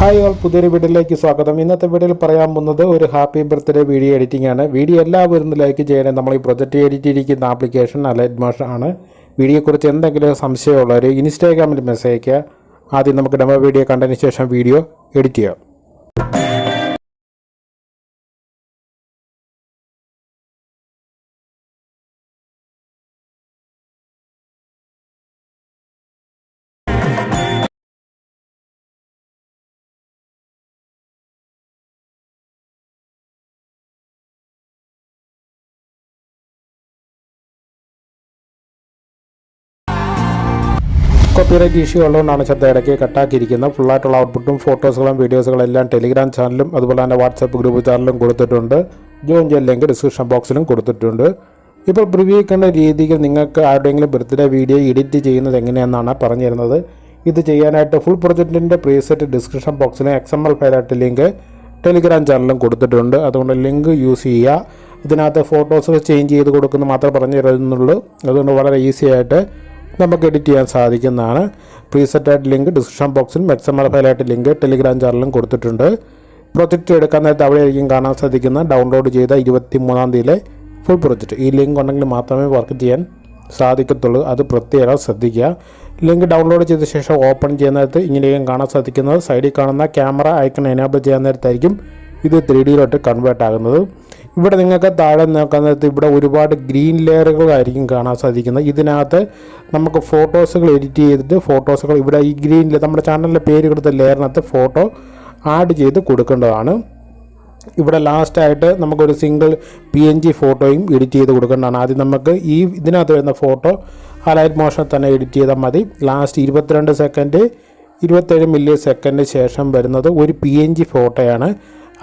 Hi all പുതിയൊരു വീഡിയോയിലേക്ക് സ്വാഗതം. ഇന്നത്തെ വീഡിയോയിൽ പറയാൻ പോകുന്നത് ഒരു ഹാപ്പി ബർത്ത്ഡേ വീഡിയോ എഡിറ്റിംഗ് ആണ്. വീഡിയോ എല്ലാവരും ലൈക്ക് ചെയ്യണേ. നമ്മൾ ഈ പ്രൊജക്റ്റ് എഡിറ്റ് ചെയ്തിരിക്കുന്ന ആപ്ലിക്കേഷൻ അലൈറ്റ് മോഷൻ ആണ്. വീഡിയോയെക്കുറിച്ച് എന്തെങ്കിലും സംശയമുള്ളവർ ഇൻസ്റ്റാഗ്രാമിൽ മെസ്സേജ് അയയ്ക്കുക. ആദ്യം നമുക്ക് ഡെമോ വീഡിയോ കണ്ടതിന് ശേഷം വീഡിയോ എഡിറ്റ് ചെയ്യാം. കോപ്പിറൈറ്റ് ഇഷ്യൂ ഉള്ളതുകൊണ്ടാണ് ശബ്ദം ഇടയ്ക്ക് കട്ടാക്കിയിരിക്കുന്നത്. ഫുള്ളായിട്ടുള്ള ഔട്ട്പുട്ടും ഫോട്ടോസുകളും വീഡിയോസുകളും എല്ലാം ടെലിഗ്രാം ചാനലും അതുപോലെ തന്നെ വാട്സാപ്പ് ഗ്രൂപ്പ് ചാനലും കൊടുത്തിട്ടുണ്ട്. ജോയിൻ ചെയ്യാൻ ലിങ്ക് ഡിസ്ക്രിപ്ഷൻ ബോക്സിലും കൊടുത്തിട്ടുണ്ട്. ഇപ്പോൾ പ്രിവ്യൂ കണ്ട രീതിയിൽ നിങ്ങൾക്ക് ആരുടെയെങ്കിലും ബർത്ത്ഡേ വീഡിയോ എഡിറ്റ് ചെയ്യുന്നത് എങ്ങനെയാണെന്നാണ് പറഞ്ഞു തരുന്നത് ഇത് ചെയ്യാനായിട്ട് ഫുൾ പ്രൊജക്റ്റിന്റെ പ്രീസെറ്റ് ഡിസ്ക്രിപ്ഷൻ ബോക്സിലും എക്സ് എം എൽ ഫയലായിട്ട് ലിങ്ക് ടെലിഗ്രാം ചാനലും കൊടുത്തിട്ടുണ്ട്. അതുകൊണ്ട് ലിങ്ക് യൂസ് ചെയ്യുക. ഇതിനകത്ത് ഫോട്ടോസ് ചേഞ്ച് ചെയ്ത് കൊടുക്കുന്ന മാത്രമേ പറഞ്ഞു തരുന്നുള്ളൂ അതുകൊണ്ട് വളരെ ഈസി ആയിട്ട് നമുക്ക് എഡിറ്റ് ചെയ്യാൻ സാധിക്കുന്നതാണ്. പ്രീസെറ്റായിട്ട് ലിങ്ക് ഡിസ്ക്രിപ്ഷൻ ബോക്സിൽ എം ഫയലായിട്ട് ലിങ്ക് ടെലിഗ്രാം ചാനലും കൊടുത്തിട്ടുണ്ട്. പ്രൊജക്റ്റ് എടുക്കാൻ നേരത്തെ അവിടെയായിരിക്കും കാണാൻ സാധിക്കുന്ന ഡൗൺലോഡ് ചെയ്ത ഇരുപത്തി മൂന്നാം തീയതിയിലെ ഫുൾ പ്രൊജക്റ്റ് ഈ ലിങ്ക് ഉണ്ടെങ്കിൽ മാത്രമേ വർക്ക് ചെയ്യാൻ സാധിക്കത്തുള്ളൂ. അത് പ്രത്യേകം ശ്രദ്ധിക്കുക. ലിങ്ക് ഡൗൺലോഡ് ചെയ്ത ശേഷം ഓപ്പൺ ചെയ്യുന്ന നേരത്ത് ഇങ്ങനെയും കാണാൻ സാധിക്കുന്നത്. സൈഡിൽ കാണുന്ന ക്യാമറ ഐക്കൺ എനേബിൾ ചെയ്യാൻ നേരത്തായിരിക്കും. ഇത് ത്രീ ഡിയിലോട്ട് കൺവേർട്ട് ആകുന്നത്. ഇവിടെ നിങ്ങൾക്ക് താഴെ നോക്കാൻ നേരത്തെ ഇവിടെ ഒരുപാട് ഗ്രീൻ ലെയറുകളായിരിക്കും കാണാൻ സാധിക്കുന്നത്. ഇതിനകത്ത് നമുക്ക് ഫോട്ടോസുകൾ എഡിറ്റ് ചെയ്തിട്ട് ഫോട്ടോസുകൾ ഇവിടെ ഈ ഗ്രീനിൽ നമ്മുടെ ചാനലിലെ പേര് കൊടുത്ത ലെയറിനകത്ത് ഫോട്ടോ ആഡ് ചെയ്ത് കൊടുക്കേണ്ടതാണ്. ഇവിടെ ലാസ്റ്റായിട്ട് നമുക്കൊരു സിംഗിൾ പി എൻ ജി ഫോട്ടോയും എഡിറ്റ് ചെയ്ത് കൊടുക്കേണ്ടതാണ്. ആദ്യം നമുക്ക് ഈ ഇതിനകത്ത് വരുന്ന ഫോട്ടോ ഹലൈറ്റ് ലൈറ്റ് മോഷൻ തന്നെ എഡിറ്റ് ചെയ്താൽ മതി. ലാസ്റ്റ് ഇരുപത്തിരണ്ട് സെക്കൻഡ് ഇരുപത്തേഴ് മില്ലി സെക്കൻഡ് ശേഷം വരുന്നത് ഒരു പി എൻ ജി ഫോട്ടോയാണ്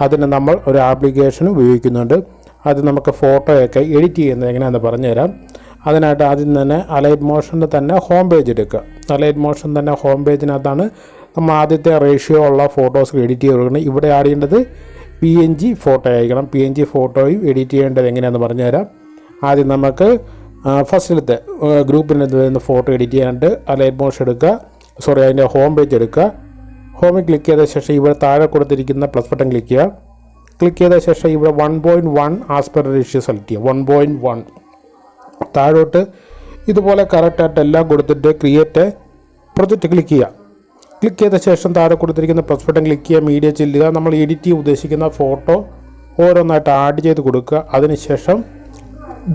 അതിന് നമ്മൾ ഒരു ആപ്ലിക്കേഷൻ ഉപയോഗിക്കുന്നുണ്ട്. അത് നമുക്ക് ഫോട്ടോയൊക്കെ എഡിറ്റ് ചെയ്യുന്നത് എങ്ങനെയാണെന്ന് പറഞ്ഞുതരാം. അതിനായിട്ട് ആദ്യം തന്നെ അലൈറ്റ് മോഷന്റെ തന്നെ ഹോം പേജ് എടുക്കുക. അലൈറ്റ് മോഷൻ തന്നെ ഹോം പേജിനകത്താണ് നമ്മൾ ആദ്യത്തെ റേഷ്യോ ഉള്ള ഫോട്ടോസ് എഡിറ്റ് ചെയ്ത് കൊടുക്കുന്നത്. ഇവിടെ ആടേണ്ടത് പി എൻ ജി ഫോട്ടോ ആയിരിക്കണം. പി എൻ ജി ഫോട്ടോയും എഡിറ്റ് ചെയ്യേണ്ടത് എങ്ങനെയാണെന്ന് പറഞ്ഞുതരാം. ആദ്യം നമുക്ക് ഫസ്റ്റിലത്തെ ഗ്രൂപ്പിനകത്ത് വരുന്ന ഫോട്ടോ എഡിറ്റ് ചെയ്യാനായിട്ട് അലൈറ്റ് മോഷൻ എടുക്കുക. സോറി അതിന്റെ ഹോം പേജ് എടുക്കുക. ഹോമിൽ ക്ലിക്ക് ചെയ്ത ശേഷം ഇവിടെ താഴെ കൊടുത്തിരിക്കുന്ന പ്ലസ് ബട്ടൺ ക്ലിക്ക് ചെയ്യുക. ക്ലിക്ക് ചെയ്ത ശേഷം ഇവിടെ one point one aspect ratio select ചെയ്യുക. വൺ പോയിന്റ് വൺ താഴോട്ട് ഇതുപോലെ കറക്റ്റായിട്ട് എല്ലാം കൊടുത്തിട്ട് ക്രിയേറ്റ് പ്രൊജക്റ്റ് ക്ലിക്ക് ചെയ്യുക. ക്ലിക്ക് ചെയ്ത ശേഷം താഴെ കൊടുത്തിരിക്കുന്ന പ്ലസ് ബട്ടൺ ക്ലിക്ക് ചെയ്യുക. മീഡിയ ചെല്ലുക നമ്മൾ എഡിറ്റ് ചെയ്യാൻ ഉദ്ദേശിക്കുന്ന ഫോട്ടോ ഓരോന്നായിട്ട് ആഡ് ചെയ്ത് കൊടുക്കുക. അതിനുശേഷം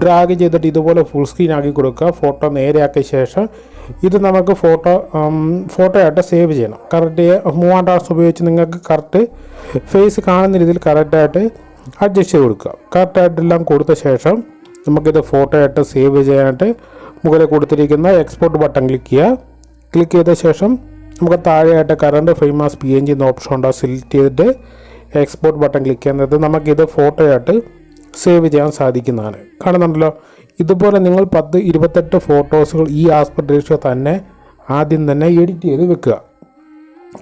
ഡ്രാഗ് ചെയ്തിട്ട് ഇതുപോലെ ഫുൾ സ്ക്രീൻ ആക്കി കൊടുക്കുക. ഫോട്ടോ നേരെയാക്കിയ ശേഷം ഇത് നമുക്ക് ഫോട്ടോ ഫോട്ടോ ആയിട്ട് സേവ് ചെയ്യണം. കറക്റ്റ് മൂവാണ്ട് ആർസ് ഉപയോഗിച്ച് നിങ്ങൾക്ക് കറക്റ്റ് ഫേസ് കാണുന്ന രീതിയിൽ കറക്റ്റായിട്ട് അഡ്ജസ്റ്റ് ചെയ്ത് കൊടുക്കുക. കറക്റ്റായിട്ടെല്ലാം കൊടുത്ത ശേഷം നമുക്കിത് ഫോട്ടോ ആയിട്ട് സേവ് ചെയ്യാനായിട്ട് മുകളിൽ കൊടുത്തിരിക്കുന്ന എക്സ്പോർട്ട് ബട്ടൺ ക്ലിക്ക് ചെയ്യുക. ക്ലിക്ക് ചെയ്ത ശേഷം നമുക്ക് താഴെയായിട്ട് current frame as P N G എന്ന ഓപ്ഷൻ ഉണ്ടോ സെലക്ട് ചെയ്തിട്ട് എക്സ്പോർട്ട് ബട്ടൺ ക്ലിക്ക് ചെയ്യുന്നത്. നമുക്കിത് ഫോട്ടോ ആയിട്ട് സേവ് ചെയ്യാൻ സാധിക്കുന്നതാണ്. കാണുന്നുണ്ടല്ലോ ഇതുപോലെ നിങ്ങൾ പത്ത് ഇരുപത്തെട്ട് ഫോട്ടോസുകൾ ഈ ആസ്പെക്ട് റേഷ്യോ തന്നെ ആദ്യം തന്നെ എഡിറ്റ് ചെയ്ത് വെക്കുക.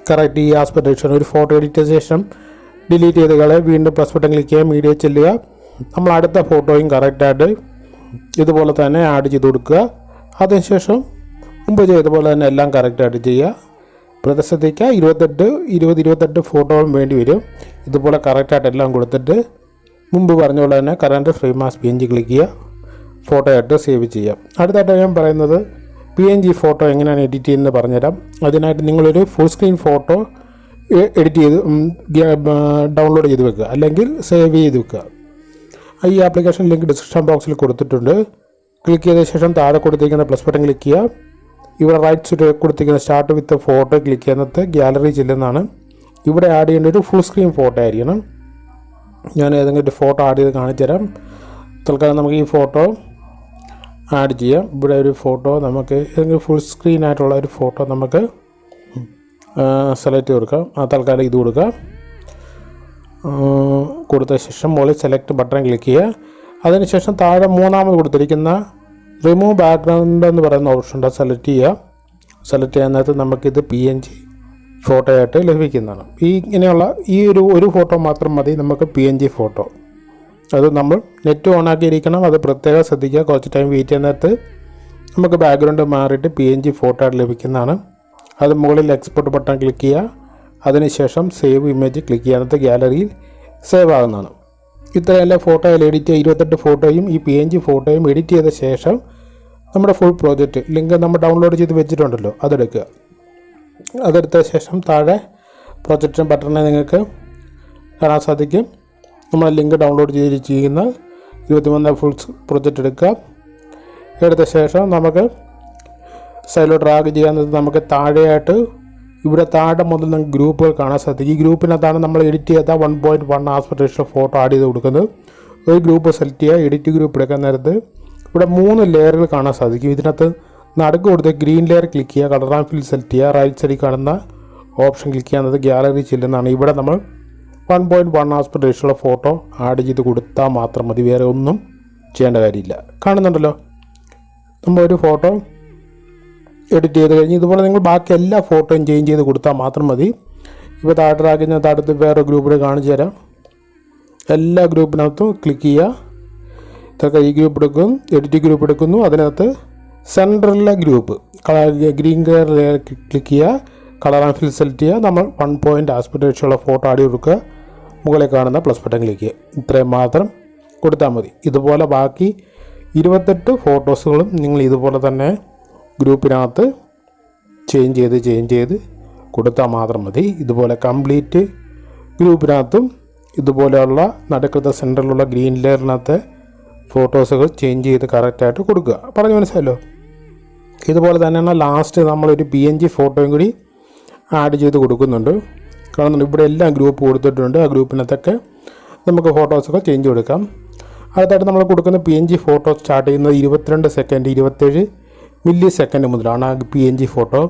കറക്റ്റ് ഈ ആസ്പെക്ട് റേഷ്യോ ഒരു ഫോട്ടോ എഡിറ്റ് ചെയ്ത ശേഷം ഡിലീറ്റ് ചെയ്ത് കളയുക. വീണ്ടും പ്ലസ് ബട്ടൺ ക്ലിക്ക് ചെയ്യുക മീഡിയ ചെല്ലുക. നമ്മൾ അടുത്ത ഫോട്ടോയും കറക്റ്റായിട്ട് ഇതുപോലെ തന്നെ ആഡ് ചെയ്ത് കൊടുക്കുക. അതിനുശേഷം മുമ്പ് ചെയ്ത പോലെ തന്നെ എല്ലാം കറക്റ്റായിട്ട് ചെയ്യുക. പ്രദർശനത്തേക്ക് ഇരുപത്തെട്ട് ഇരുപത് ഇരുപത്തെട്ട് ഫോട്ടോകളും വേണ്ടി വരും. ഇതുപോലെ കറക്റ്റായിട്ട് എല്ലാം കൊടുത്തിട്ട് മുമ്പ് പറഞ്ഞ പോലെ തന്നെ current frame as P N G click ചെയ്യുക ഫോട്ടോ ആയിട്ട് സേവ് ചെയ്യാം അടുത്തായിട്ട് ഞാൻ പറയുന്നത് പി എൻ ജി ഫോട്ടോ എങ്ങനെയാണ് എഡിറ്റ് ചെയ്യുന്നത് പറഞ്ഞുതരാം. അതിനായിട്ട് നിങ്ങളൊരു ഫുൾ സ്ക്രീൻ ഫോട്ടോ എഡിറ്റ് ചെയ്ത് ഡൗൺലോഡ് ചെയ്ത് വെക്കുക. അല്ലെങ്കിൽ സേവ് ചെയ്ത് വെക്കുക. ഈ ആപ്ലിക്കേഷൻ ലിങ്ക് ഡിസ്ക്രിപ്ഷൻ ബോക്സിൽ കൊടുത്തിട്ടുണ്ട്. ക്ലിക്ക് ചെയ്ത ശേഷം താഴെ കൊടുത്തിരിക്കുന്ന പ്ലസ് ബട്ടൺ ക്ലിക്ക് ചെയ്യുക. ഇവിടെ റൈറ്റ് സൈഡ് കൊടുത്തിരിക്കുന്ന സ്റ്റാർട്ട് വിത്ത് ഫോട്ടോ ക്ലിക്ക് ചെയ്യുന്നത് ഗ്യാലറി ചെല്ലുന്നതാണ്. ഇവിടെ ആഡ് ചെയ്യേണ്ട ഒരു ഫുൾ സ്ക്രീൻ ഫോട്ടോ ആയിരിക്കണം. ഞാൻ ഏതെങ്കിലും ഒരു ഫോട്ടോ ആഡ് ചെയ്ത് കാണിച്ചു തരാം. തൽക്കാലം നമുക്ക് ഈ ഫോട്ടോ ആഡ് ചെയ്യാം. ഇവിടെ ഒരു ഫോട്ടോ നമുക്ക് ഏതെങ്കിലും ഫുൾ സ്ക്രീൻ ആയിട്ടുള്ള ഒരു ഫോട്ടോ നമുക്ക് സെലക്ട് ചെയ്ത് കൊടുക്കാം. ആ തൽക്കാലം ഇത് കൊടുക്കാം. കൊടുത്ത ശേഷം മുകളിൽ സെലക്ട് ബട്ടൺ ക്ലിക്ക് ചെയ്യുക. അതിനുശേഷം താഴെ മൂന്നാമത് കൊടുത്തിരിക്കുന്ന റിമൂവ് ബാക്ക്ഗ്രൗണ്ട് എന്ന് പറയുന്ന ഓപ്ഷൻ സെലക്ട് ചെയ്യുക. സെലക്ട് ചെയ്യാൻ നേരത്ത് നമുക്കിത് പി എൻ ജി ഫോട്ടോ ആയിട്ട് ലഭിക്കുന്നതാണ്. ഈ ഇങ്ങനെയുള്ള ഈ ഒരു ഒരു ഫോട്ടോ മാത്രം മതി നമുക്ക് പി എൻ ജി ഫോട്ടോ. അത് നമ്മൾ നെറ്റ് ഓൺ ആക്കിയിരിക്കണം. അത് പ്രത്യേകം ശ്രദ്ധിക്കുക. കുറച്ച് ടൈം വെയിറ്റ് ചെയ്യുന്ന നേരത്ത് നമുക്ക് ബാക്ക്ഗ്രൗണ്ട് മാറിയിട്ട് പി എൻ ജി ഫോട്ടോ ആയിട്ട് ലഭിക്കുന്നതാണ്. അത് മുകളിൽ എക്സ്പോർട്ട് ബട്ടൺ ക്ലിക്ക് ചെയ്യുക. അതിനുശേഷം സേവ് ഇമേജ് ക്ലിക്ക് ചെയ്യാനത്തെ ഗ്യാലറിയിൽ സേവ് ആകുന്നതാണ് ഇത്രയെല്ലാം ഫോട്ടോ എഡിറ്റ് ചെയ്യുക ഇരുപത്തെട്ട് ഫോട്ടോയും ഈ പി എൻ ജി ഫോട്ടോയും എഡിറ്റ് ചെയ്ത ശേഷം നമ്മുടെ ഫുൾ പ്രോജക്റ്റ് ലിങ്ക് നമ്മൾ ഡൗൺലോഡ് ചെയ്ത് വെച്ചിട്ടുണ്ടല്ലോ. അതെടുക്കുക. അതെടുത്ത ശേഷം താഴെ പ്രൊജക്ഷൻ ബട്ടണിനെ നിങ്ങൾക്ക് കാണാൻ സാധിക്കും. നമ്മൾ ലിങ്ക് ഡൗൺലോഡ് ചെയ്തിരിക്കുന്ന ഇരുപത്തിമൂന്ന് ഫുൾ പ്രൊജക്റ്റ് എടുക്കുക. എടുത്ത ശേഷം നമുക്ക് സൈലോ ഡ്രാഗ് ചെയ്യാൻ നമുക്ക് താഴെയായിട്ട് ഇവിടെ താഴെ മുതൽ നിങ്ങൾക്ക് ഗ്രൂപ്പുകൾ കാണാൻ സാധിക്കും. ഈ ഗ്രൂപ്പിനകത്താണ് നമ്മൾ എഡിറ്റ് ചെയ്ത one point one aspect ratio photo add ചെയ്ത് കൊടുക്കുന്നത്. ഒരു ഗ്രൂപ്പ് സെലക്ട് ചെയ്യുക എഡിറ്റ് ഗ്രൂപ്പ് എടുക്കാൻ നേരത്ത് ഇവിടെ മൂന്ന് ലെയറുകൾ കാണാൻ സാധിക്കും. ഇതിനകത്ത് നടുക്ക് കൊടുത്ത് ഗ്രീൻ ലെയർ ക്ലിക്ക് ചെയ്യുക കളർ ആൻഡ് ഫിൽ സെലക്ട് ചെയ്യുക റൈറ്റ് സൈഡിൽ കാണുന്ന ഓപ്ഷൻ ക്ലിക്ക് ചെയ്യുന്നത് ഗ്യാലറി ചെല്ലുന്നതാണ്. ഇവിടെ നമ്മൾ വൺ പോയിന്റ് വൺ ആസ്പെക്ടേഷനുള്ള ഫോട്ടോ ആഡ് ചെയ്ത് കൊടുത്താൽ മാത്രം മതി വേറെ ഒന്നും ചെയ്യേണ്ട കാര്യമില്ല. കാണുന്നുണ്ടല്ലോ? നമ്മൾ ഒരു ഫോട്ടോ എഡിറ്റ് ചെയ്ത് കഴിഞ്ഞ് ഇതുപോലെ നിങ്ങൾ ബാക്കി എല്ലാ ഫോട്ടോയും ചേഞ്ച് ചെയ്ത് കൊടുത്താൽ മാത്രം മതി. ഇപ്പോൾ താഴെ ആക്കുന്ന താഴത്ത് വേറെ ഗ്രൂപ്പിൽ കാണിച്ചു തരാം. എല്ലാ ഗ്രൂപ്പിനകത്തും ക്ലിക്ക് ചെയ്യുക. ഇതൊക്കെ ഈ ഗ്രൂപ്പ് എടുക്കും എഡിറ്റ് ഗ്രൂപ്പ് എടുക്കുന്നു അതിനകത്ത് സെൻട്രലിലെ group. Colour green colour click ചെയ്യുക. കളർ ആൻഡ് ഫിൽ സെലക്ട് ചെയ്യുക. നമ്മൾ വൺ പോയിന്റ് ആസ്പെക്ട് ഫോട്ടോ ആടി കൊടുക്കുക മുകളിൽ കാണുന്ന പ്ലസ് ബട്ടൺ ക്ലിക്ക് ചെയ്യുക. ഇത്രയും മാത്രം കൊടുത്താൽ മതി. ഇതുപോലെ ബാക്കി ഇരുപത്തെട്ട് ഫോട്ടോസുകളും നിങ്ങൾ ഇതുപോലെ തന്നെ ഗ്രൂപ്പിനകത്ത് ചേഞ്ച് ചെയ്ത് ചേഞ്ച് ചെയ്ത് കൊടുത്താൽ മാത്രം മതി. ഇതുപോലെ കംപ്ലീറ്റ് ഗ്രൂപ്പിനകത്തും ഇതുപോലെയുള്ള നടുക്കത്തെ സെന്ററിലുള്ള ഗ്രീൻ ലെയറിനകത്തെ ഫോട്ടോസുകൾ ചേഞ്ച് ചെയ്ത് കറക്റ്റായിട്ട് കൊടുക്കുക. പറഞ്ഞു മനസ്സിലല്ലോ ഇതുപോലെ തന്നെയാണ് ലാസ്റ്റ് നമ്മളൊരു പി എൻ ജി ഫോട്ടോയും കൂടി ആഡ് ചെയ്ത് കൊടുക്കുന്നുണ്ട്. കാണുന്നുണ്ട് ഇവിടെ എല്ലാം ഗ്രൂപ്പ് കൊടുത്തിട്ടുണ്ട്. ആ ഗ്രൂപ്പിനകത്തൊക്കെ നമുക്ക് ഫോട്ടോസൊക്കെ ചേഞ്ച് കൊടുക്കാം. അടുത്തായിട്ട് നമ്മൾ കൊടുക്കുന്ന P N G photo start ചെയ്യുന്നത് ഇരുപത്തിരണ്ട് സെക്കൻഡ് ഇരുപത്തേഴ് മില്ലി സെക്കൻഡ് മുതലാണ് ആ P N G photo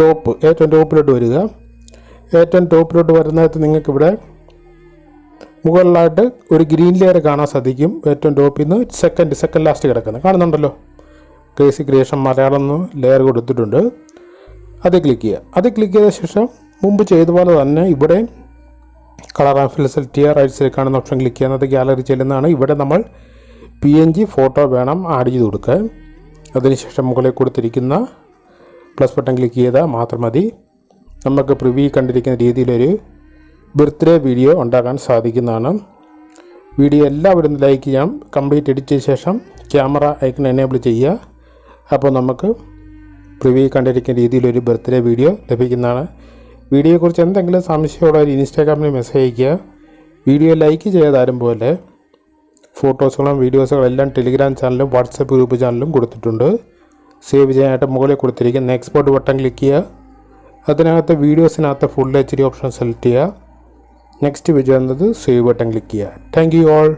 top ഏറ്റവും ടോപ്പിലോട്ട് വരിക. ഏറ്റവും ടോപ്പിലോട്ട് വരുന്നിടത്ത് നിങ്ങൾക്കിവിടെ മുകളിലായിട്ട് ഒരു ഗ്രീൻ ലെയർ കാണാൻ സാധിക്കും. ഏറ്റവും ടോപ്പിൽ നിന്ന് സെക്കൻഡ് സെക്കൻഡ് ലാസ്റ്റ് കിടക്കുന്നത്. കാണുന്നുണ്ടല്ലോ? ക്രേസി ക്രിയേഷൻ മലയാളം എന്ന് ലെയർ കൊടുത്തിട്ടുണ്ട്. അത് ക്ലിക്ക് ചെയ്യുക. അത് ക്ലിക്ക് ചെയ്ത ശേഷം മുമ്പ് ചെയ്ത പോലെ തന്നെ ഇവിടെ കളർ ആൻഡ് സെലക്ട് ചെയ്യുക റൈറ്റ് സൈഡിൽ കാണുന്ന ഓപ്ഷൻ ക്ലിക്ക് ചെയ്യുന്നത് ഗാലറി ചെല്ലുന്നതാണ്. ഇവിടെ നമ്മൾ പി എൻ ജി ഫോട്ടോ വേണം ആഡ് ചെയ്ത് കൊടുക്കുക അതിനുശേഷം മുകളിൽ കൊടുത്തിരിക്കുന്ന പ്ലസ് ബട്ടൺ ക്ലിക്ക് ചെയ്താൽ മാത്രം മതി. നമുക്ക് പ്രിവ്യൂ കണ്ടിരിക്കുന്ന രീതിയിലൊരു ബർത്ത്ഡേ വീഡിയോ ഉണ്ടാക്കാൻ സാധിക്കുന്നതാണ്. വീഡിയോ എല്ലാവരും ലൈക്ക് ചെയ്യാം. കംപ്ലീറ്റ് എഡിറ്റ് ചെയ്ത ശേഷം ക്യാമറ ഐക്കൺ എനേബിൾ ചെയ്യുക. അപ്പോൾ നമുക്ക് പ്രിവ്യൂ കണ്ടിരിക്കുന്ന രീതിയിലൊരു ബർത്ത്ഡേ വീഡിയോ ലഭിക്കുന്നതാണ്. വീഡിയോയെക്കുറിച്ച് എന്തെങ്കിലും സംശയമുള്ള ഒരു ഇൻസ്റ്റാഗ്രാമിൽ മെസ്സേജ് അയയ്ക്കുക. വീഡിയോ ലൈക്ക് ചെയ്താലും പോലെ ഫോട്ടോസുകളും വീഡിയോസുകളും എല്ലാം ടെലിഗ്രാം ചാനലും വാട്സപ്പ് ഗ്രൂപ്പ് ചാനലും കൊടുത്തിട്ടുണ്ട്. സേവ് ചെയ്യാനായിട്ട് മുകളിൽ കൊടുത്തിരിക്കുന്ന എക്സ്പോർട്ട് ബട്ടൺ ക്ലിക്ക് ചെയ്യുക. അതിനകത്ത് വീഡിയോസിനകത്ത് full H D option select ചെയ്യുക. നെക്സ്റ്റ് വിജയം എന്നത് സേവ് ബട്ടൺ ക്ലിക്ക് ചെയ്യുക. Thank you all